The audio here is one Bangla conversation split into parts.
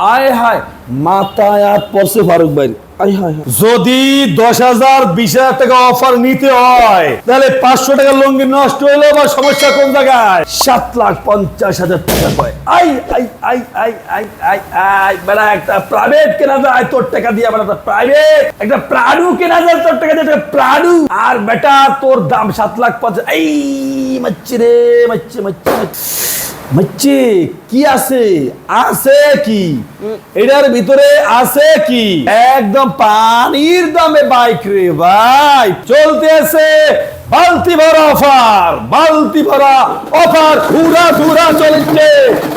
আয় হায়। মাথায় আর পড়ছে ফারুক ভাই। আয় হায় হায়। যদি দশ হাজার বিশ হাজার টাকা অফার নিতে হয় তাহলে পাঁচশো টাকা লঙ্গি নষ্ট হইল বা সমস্যা কোন জায়গায়? সাত লাখ পঞ্চাশ হাজার টাকা পায় আই আই আই আই আই আই আই বেলা একটা প্রাইভেট কেনা যায় তোর টাকা দিয়ে বেলা প্রাইভেট একটা প্রাণু কেনা যায় তোর টাকা দিয়ে প্রাণু। আর বেটা তোর দাম সাত লাখ পঞ্চাশ। এই মাচ্ছি রে মাচ্ছি মাচ্ছি মাচ্ছি। মাচ্ছি, কি আছে? আছে কি? এটার ভিতরে আছে কি? একদম পানির দামে বাইক রে ভাই। চলতে আছে বালতি ভরা অফার বালতি ভরা অফার, ঘুরা ঘুরা চলছে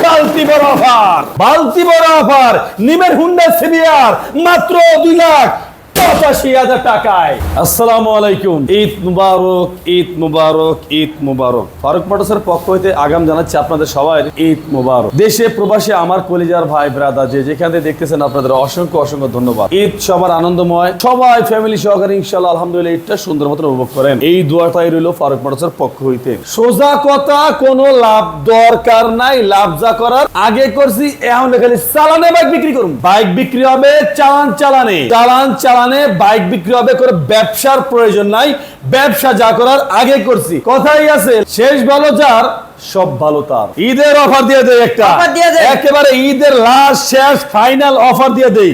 বালতি ভরা অফার। বালতি ভরা অফার, নিমের হুন্ডা সিবিআর মাত্র দুই লাখ সুন্দর উপভোগ করেন। এই ফারুক পক্ষ হইতে। সোজা কথা, কোনো লাভ দরকার নাই লাভ যা করার। আগে করছি, এখন খালি চালানে বাইক বিক্রি করুন। বাইক বিক্রি হবে চালান চালানে। চালান চালানে বাইক বিক্রি হবে করে ব্যবসার প্রয়োজন নাই। ব্যবসা যা করার আগে করছি। কথাই আছে শেষ ভালো যার সব ভালো তার। ঈদের অফার দিয়ে দেয় একটা। দিয়ে দেয়। একেবারে ঈদের লাস্ট শেষ ফাইনাল অফার দিয়ে দেই।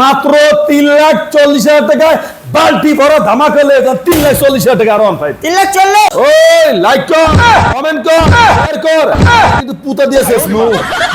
মাত্র তিন লাখ চল্লিশ হাজার টাকায় বাল্টি ভরা ধামা লেগে তিন লাখ চল্লিশ হাজার টাকা আর ওয়ান ফাইভ তিন লাখ চল্লিশ। ওই লাইক কর কমেন্ট কর কিন্তু পুতা দিয়েছে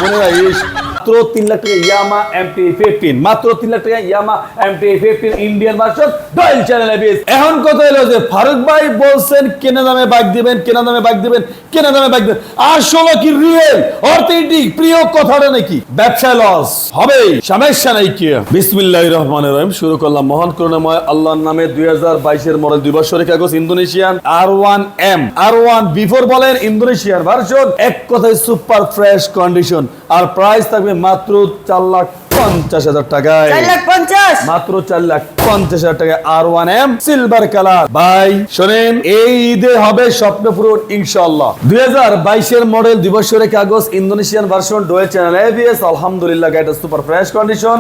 মনে রাখিস মাত্র তিন লাখ টাকা ইয়ামা এমটি ফিফটিন মাত্র তিন লাখ টাকা Yamaha MT fifteen Indian version dual channel ABS এখন কথা হলো যে ফারুক ভাই বলছেন, কেনা দামে বাইক দিবেন, কেনা দামে বাইক দিবেন, কেনা দামে বাইক দিবেন। আসলে কি রিয়েল অথেন্টিক প্রিয় কথাটা নাকি? ব্যবসায় লস হবে, সমস্যা নাই কি? বিসমিল্লাহ রহমান রহিম, শুরু করলাম মহান করুণাময় আল্লাহর নামে দুই হাজার বাইশের মডেল দুই বছরের কাগজ, Indonesian R one M. R one before বলেন, ইন্দোনেশিয়ান ভার্সন এক কথায় সুপার ফ্রেশ কন্ডিশন আর প্রাইস থাকবে মাত্র চার লাখ পঞ্চাশ হাজার টাকায়। মাত্র চার লাখ পঞ্চাশ হাজার টাকায় R one M silver colour ভাই শোনেন এই ঈদে হবে স্বপ্ন পূরণ ইনশাল্লাহ দুই হাজার বাইশের মডেল দুই বছরের কাগজ Indonesian version dual channel ABS আলহামদুলিল্লাহ গাইড সুপার ফ্রেশ কন্ডিশন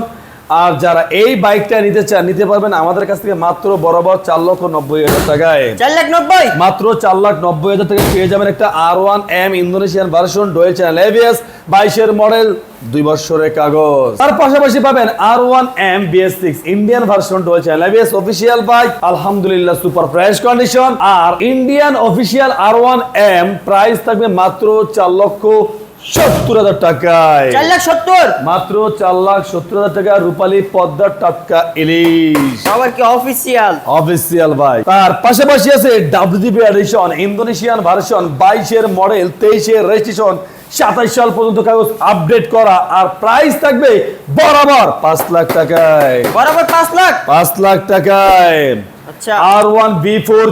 আর যারা এই বাইকটা নিতে চান নিতে পারবেন আমাদের কাছ থেকে মাত্র বরাবর চার লক্ষ নব্বই হাজার টাকায়। চার লাখ নব্বই? মাত্র চার লাখ নব্বই হাজার টাকা পেয়ে যাবেন একটা R one M Indonesian version dual channel ABS বাইশের মডেল দুই বছরের কাগজ। তার পাশাপাশি পাবেন R one M BS six Indian version dual channel ABS official bike আলহামদুলিল্লাহ সুপার ফ্রেশ কন্ডিশন আর Indian official R one M price থাকবে মাত্র চার লক্ষ সত্তর হাজার টাকায়। চার লাখ সত্তর। মাত্র চার লাখ সত্তর হাজার টাকা রূপালী পদ্মার টাটকা ইলিশ। আবার কি অফিসিয়াল? অফিসিয়াল ভাই। তার পাশাপাশি আছে ডাব্লিউডিপি এডিশন ইন্দোনেশিয়ান ভার্সন বাইশের মডেল তেইশের রেজিস্ট্রেশন সাতাইশ সাল পর্যন্ত কাগজ আপডেট করা আর প্রাইস থাকবে বরাবর পাঁচ লাখ টাকায়। বরাবর পাঁচ লাখ? পাঁচ লাখ টাকায়। আর ওয়ান বি ফোর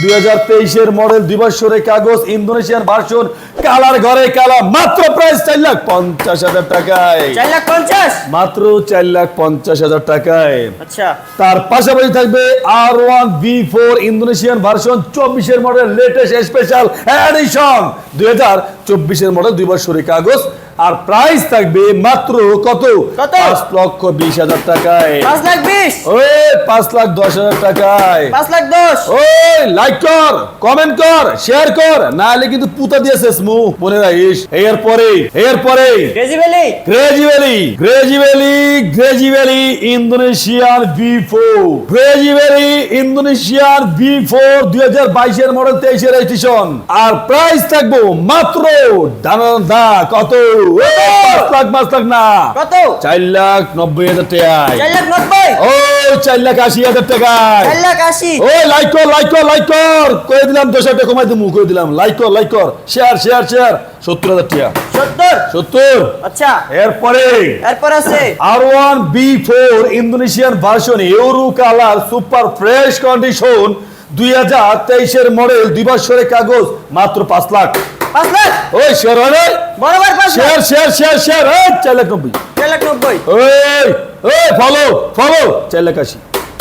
দুই হাজার তেইশের মডেল দুই বছরের কাগজ ইন্দোনেশিয়ান ভার্সন কালার ঘরে কালা মাত্র প্রাইস চার লাখ পঞ্চাশ হাজার টাকায়। চার লাখ পঞ্চাশ? মাত্র চার লাখ পঞ্চাশ হাজার টাকায়। আচ্ছা। তার পাশাপাশি থাকবে R one B four Indonesian version চব্বিশের মডেল লেটেস্ট স্পেশাল এডিশন দুই হাজার চব্বিশের মডেল দুই বছরের কাগজ আর প্রাইস থাকবে মাত্র কত? পাঁচ লক্ষ বিশ হাজার টাকায়। পাঁচ লাখ বিশ? ওই পাঁচ লাখ দশ হাজার টাকায়। পাঁচ লাখ দশ? ওই লাইক কর কমেন্ট কর শেয়ার কর। না হলে কিন্তু পুতা দিয়েছে স্মু মনে রাখিস। এর পরে এর পরে Indonesian V four Indonesian V four দুই হাজার বাইশের মডেল তেইশের রেজিস্ট্রেশন আর প্রাইস থাকব মাত্র দানার দা কত? পাঁচ লাখ পাঁচ লাখ না কত? চার লাখ নব্বই হাজার টাকায়। চার লাখ নব্বই? ও চার লাখ আশি হাজার টাকায়। চার লাখ আশি? ও লাইক কর লাইক কর লাইক কর। কয়ে দিলাম দশ হাজার কমাই দিমু কয়ে দিলাম। লাইক কর লাইক কর। শেয়ার শেয়ার শেয়ার সত্তর হাজার টাকা। সত্তর? সত্তর। আচ্ছা। এরপরে এরপর আছে? R one B four Indonesian version euro colour super fresh condition দুই হাজার তেইশের মডেল দুই বছরের কাগজ মাত্র পাঁচ লাখ। ওই শেয়ার হয় বরাবর পাঁচ শেয়ার শেয়ার শেয়ার শেয়ার চার লাখ নব্বই। চার লাখ নব্বই। ওই ওই ফলো ফলো চার লাখ আশি।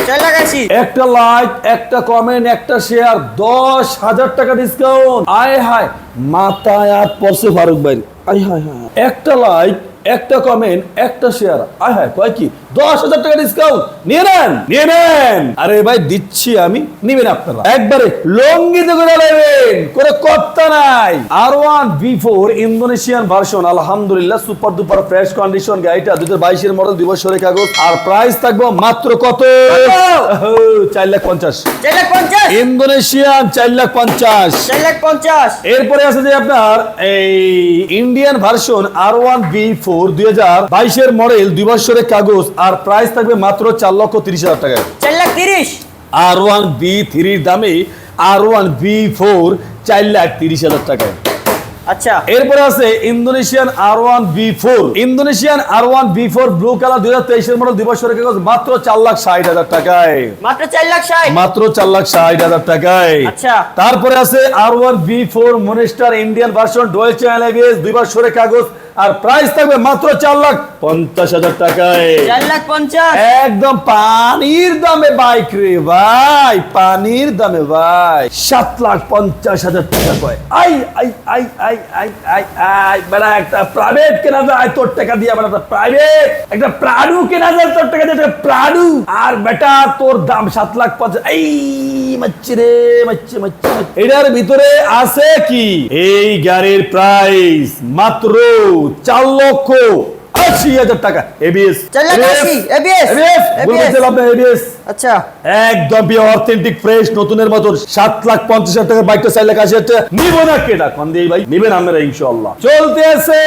চার লাখ আশি। একটা লাইক একটা কমেন্ট একটা শেয়ার দশ হাজার টাকা ডিসকাউন্ট আয় হায় মাথায় আর পড়ছে ফারুক ভাই। আয় হায় হায় একটা লাইক একটা কমেন্ট একটা শেয়ার আয় হ্যাঁ কয় কি? দশ হাজার টাকা ডিসকাউন্ট নিয়ে নেন। নিয়ে নেন। আরে ভাই দিচ্ছি আমি নিবেন আপনারা। একবারে লঙ্গিতে করে নেবেন করে কর্তা নাই। R one B four Indonesian version আলহামদুলিল্লাহ সুপার দুপার ফ্রেশ কন্ডিশন গাড়িটা দুই হাজার বাইশের মডেল দুই বছরের কাগজ। আর প্রাইস থাকব মাত্র কত? চার লাখ পঞ্চাশ। চার লাখ পঞ্চাশ? ইন্দোনেশিয়ান চার লাখ পঞ্চাশ। চার লাখ পঞ্চাশ। এরপরে আছে যে আপনার এই Indian version R one V four দুই হাজার বাইশের মডেল দুই বছরের কাগজ আর প্রাইস থাকবে মাত্র চার লক্ষ তিরিশ হাজার টাকায়। চার লাখ তিরিশ? আর ওয়ান বি থ্রির দামে আর ওয়ান বি ফোর চার লাখ তিরিশ হাজার টাকায়। আচ্ছা। এরপরে আছে Indonesian R one V four Indonesian R one V four blue colour দুই হাজার তেইশের মডেল কাগজ মাত্র চার লাখ ষাট হাজার টাকায়। মাত্র চার লাখ ষাট? মাত্র চার লাখ ষাট হাজার টাকায়। আচ্ছা। তারপরে আছে R one V four monster Indian version dual channel দুই বছরের কাগজ আর প্রাইস থাকবে মাত্র চার লাখ পঞ্চাশ হাজার টাকায়। চার লাখ পঞ্চাশ। একদম পানির দামে বাইক রে ভাই পানির দামে ভাই। সাত লাখ পঞ্চাশ হাজার টাকা কয়। আই আই আই আই আই আই আই বেড়া একটা প্রাইভেট কেনা যায় তোর টাকা দিয়ে একটা প্রাইভেট একটা প্রাডু কেনা যায় তোর টাকা দিয়ে প্রাডু আর বেটা তোর দাম সাত লাখ পঞ্চাশ। এই মাচ্ছি রে মাচ্ছি মাচ্ছি। এটার ভিতরে আছে কি? এই গাড়ির প্রাইস মাত্র চার লক্ষ আশি হাজার টাকা। এবিএস আচ্ছা। একদম অথেন্টিক ফ্রেশ নতুনের মতন। সাত লাখ পঞ্চাশ হাজার টাকার বাইকটা চার লাখ আশি হাজার টাকা। নিব না কেটা কন দিয়ে ভাই? নিবেন আপনারা ইনশাল্লাহ চলতে আছে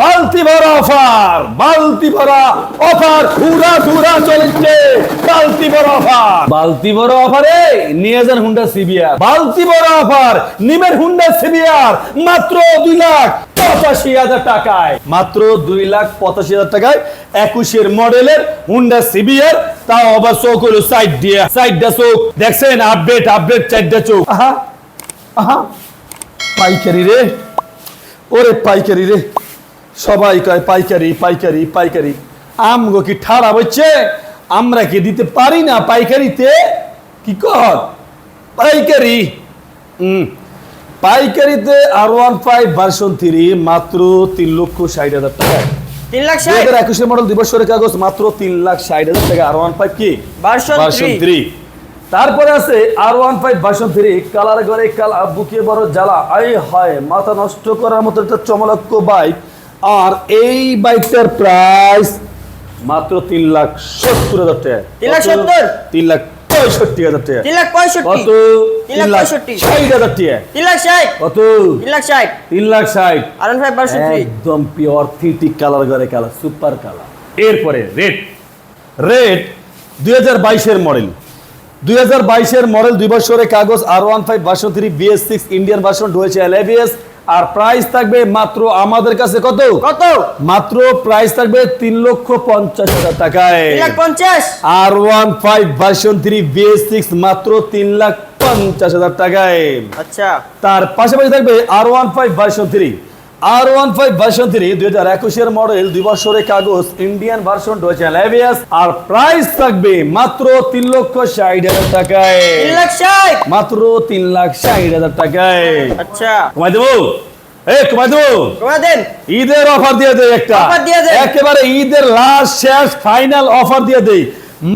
বালতি ভরা অফার বালতি ভরা অফার ঘুরা ঘুরা চলছে। ভরা অফার। বালতি ভরা অফারে নিয়ে যান হুন্ডা সিবিআর বালতি ভরা অফার, নিবেন হুন্ডা সিবিআর মাত্র দুই লাখ পঁচাশি হাজার টাকায়। মাত্র দুই লাখ পঁচাশি হাজার টাকায় একুশের মডেলের হুন্ডা সিবিআর তাও আবার চোখ হলো সাইড দিয়ে। চোখ দেখছেন? আপডেট আপডেট চারটা চোখ আহা আহা, পাইকারি রে। ওরে পাইকারি রে। সবাই কয় পাইকারি পাইকারি পাইকারি। আমগো কি ঠাড়া বলছে আমরা কি দিতে পারি না পাইকারিতে? কি কর? পাইকারি। পাইকারিতে R one five version three মাত্র তিন লক্ষ ষাট হাজার টাকা। তিন লাখ ষাট? হাজার একুশের মডেল দিবসের কাগজ মাত্র তিন লাখ ষাট হাজার টাকা। আর ওয়ান ফাইভ কি? ভার্সন থ্রি তারপরে আছে R one five version three colour ঘরে কালা বুকে বড় জ্বালা। আই হয় মাথা নষ্ট করার মতো একটা চমলক্ষ বাইক আর এই বাইকটার প্রাইস মাত্র তিন লাখ সত্তর হাজার টাকা। তিন লাখ সত্তর? তিন লাখ পঁয়ষট্টি হাজার টাকা। তিন লাখ পঁয়ষট্টি? তিন লাখ পঁয়ষট্টি। ষাট হাজার টাকা। তিন লাখ ষাট? কত? তিন লাখ ষাট? তিন লাখ ষাট। আর ফাইভ একদম পিওর কালার করে কালার সুপার কালার এরপরে রেড রেড দুই হাজার বাইশের মডেল দুই হাজার বাইশের মডেল দুই বছরের কাগজ R one five three BS six Indian version ডুয়েছে এলএবিএস আর প্রাইস থাকবে মাত্র আমাদের কাছে কত? কত? মাত্র প্রাইস থাকবে তিন লক্ষ পঞ্চাশ হাজার টাকায়। পঞ্চাশ? R one five version three BS six মাত্র তিন লাখ পঞ্চাশ হাজার টাকায়। আচ্ছা। তার পাশাপাশি থাকবে R one five version three R one five version three দুই হাজার একুশের মডেল দুই বছরের কাগজ ইন্ডিয়ান ভার্সন রয়েছে ল্যাভিয়াস আর প্রাইস থাকবে মাত্র তিন লক্ষ ষাট হাজার টাকায়। মাত্র তিন লাখ ষাট হাজার টাকায়। আচ্ছা। কমাই দেবো? ঈদের অফার দিয়ে দেয় একটা একেবারে ঈদের লাস্ট শেষ ফাইনাল অফার দিয়ে দেয়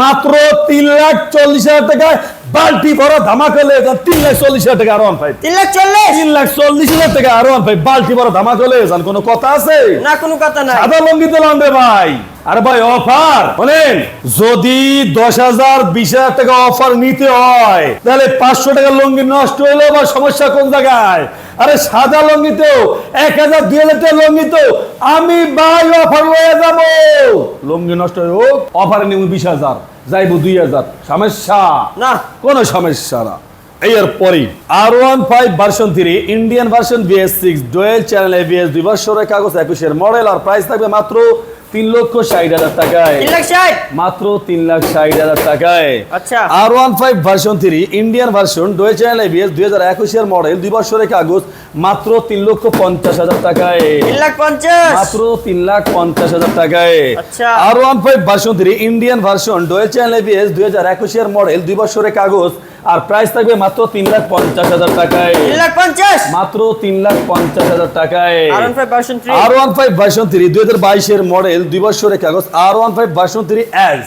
মাত্র তিন লাখ চল্লিশ হাজার টাকায় বাল্টি ভরা ধামাকা লে তিন লাখ চল্লিশ হাজার টাকা আর ফাইভ তিন লাখ চল্লিশ? তিন লাখ চল্লিশ হাজার টাকা আর ওয়ান ফাইভ বাল্টি ভরা ধামাকা লে যান কোনো কথা আছে? না কোনো কথা নাই। সাদা লঙ্গি তো লানবে ভাই। আরে ভাই অফার বলেন যদি দশ হাজার বিশ হাজার টাকা অফার নিতে হয় তাহলে পাঁচশো টাকা লঙ্গি নষ্ট হইল বা সমস্যা কোন জায়গায়? আরে সাদা লঙ্গি তো এক হাজার দুই হাজার টাকা লঙ্গি তো আমি ভাই অফার লয়ে যাব। লঙ্গি নষ্ট হয়ে হোক অফার নিব বিশ হাজার। যাইব দুই হাজার। সমস্যা? না। কোনো সমস্যা না। এর পরে R one five version three Indian version BS six dual channel ABS দুই বছরের কাগজ একুশের মডেল আর প্রাইস থাকবে মাত্র তিন লক্ষ ষাট হাজার টাকায়। মাত্র তিন লাখ ষাট হাজার টাকায়। আচ্ছা। R one five version three Indian version dual channel ABS দুই হাজার একুশের মডেল দুই বছরের কাগজ মাত্র তিন লক্ষ পঞ্চাশ হাজার টাকায়। তিন লাখ পঞ্চাশ? মাত্র তিন লাখ পঞ্চাশ হাজার টাকায়। R one five version three Indian version dual channel ABS দুই হাজার একুশের মডেল দুই বছরের কাগজ আর প্রাইস থাকবে মাত্র তিন লাখ পঞ্চাশ হাজার টাকায়। মাত্র তিন লাখ পঞ্চাশ হাজার টাকায়। R one five version three দুই হাজার বাইশের মডেল দুই বছরের কাগজ R one five version three S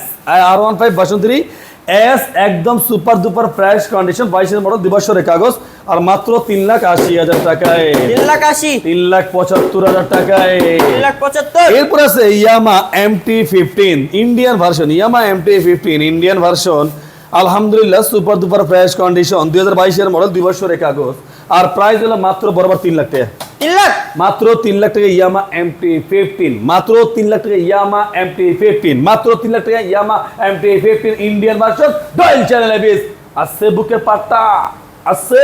R one five version three S একদম সুপার দুপার ফ্রেশ কন্ডিশন বাইশের মডেল দুই বছরের কাগজ আর মাত্র তিন লাখ আশি হাজার টাকায়। তিন লাখ আশি। তিন লাখ পঁচাত্তর হাজার টাকায়। তিন লাখ পঁচাত্তর। এরপর আছে Yamaha MT fifteen Indian version Yamaha MT fifteen Indian version আলহামদুলিল্লাহ সুপার দুপার ফ্রেশ কন্ডিশন দুই হাজার বাইশের মডেল দুই বছরের কাগজ। আর প্রাইস হলো মাত্র বরাবর তিন লাখ টাকা। তিন লাখ? মাত্র তিন লাখ টাকা ইয়ামা এমটি ফিফটিন মাত্র তিন লাখ টাকা ইয়ামা এমটি ফিফটিন মাত্র তিন লাখ টাকা Yamaha MT fifteen Indian version dual channel ABS আছে বুকের পাট্টা আছে।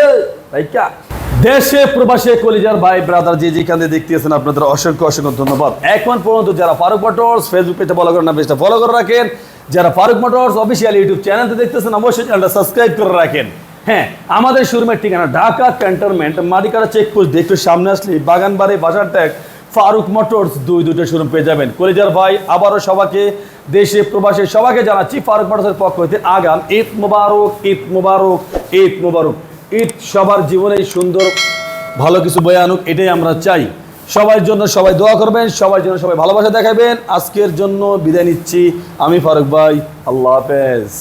তাইকা দেশে প্রবাসে কলিজার ভাই ব্রাদার যে যেখানে দেখতেছেন আপনাদের অসংখ্য অসংখ্য ধন্যবাদ। এখন পর্যন্ত যারা ফারুক মোটরস ফেসবুক পেজটা ফলো করেন না পেজটা ফলো করে রাখেন। যারা ফারুক মোটরস অফিসিয়াল ইউটিউব চ্যানেলতে দেখতেছেন অবশ্যই চ্যানেলটা সাবস্ক্রাইব করে রাখেন। হ্যাঁ আমাদের শোরুমের ঠিকানা ঢাকা ক্যান্টনমেন্ট মাটিকাটা চেকপোস্ট দিয়ে একটু সামনে আসলে বাগানবাড়ি বাজার ট্যাগ ফারুক মোটরস দুই দুটো শোরুম পেয়ে যাবেন। কলিজার ভাই, আবারও সবাইকে, দেশে প্রবাসে সবাইকে জানাচ্ছি ফারুক মোটরসের পক্ষ হতে আগাম ঈদ মোবারক ঈদ মোবারক ঈদ মোবারক। ঈদ সবার জীবনে সুন্দর, ভালো কিছু বয়ে আনুক, এটাই আমরা চাই। সবার জন্য সবাই দোয়া করবেন, সবার জন্য সবাই ভালোবাসা দেখাবেন। আজকের জন্য বিদায় নিচ্ছি। আমি ফারুক ভাই, আল্লাহ হাফেজ।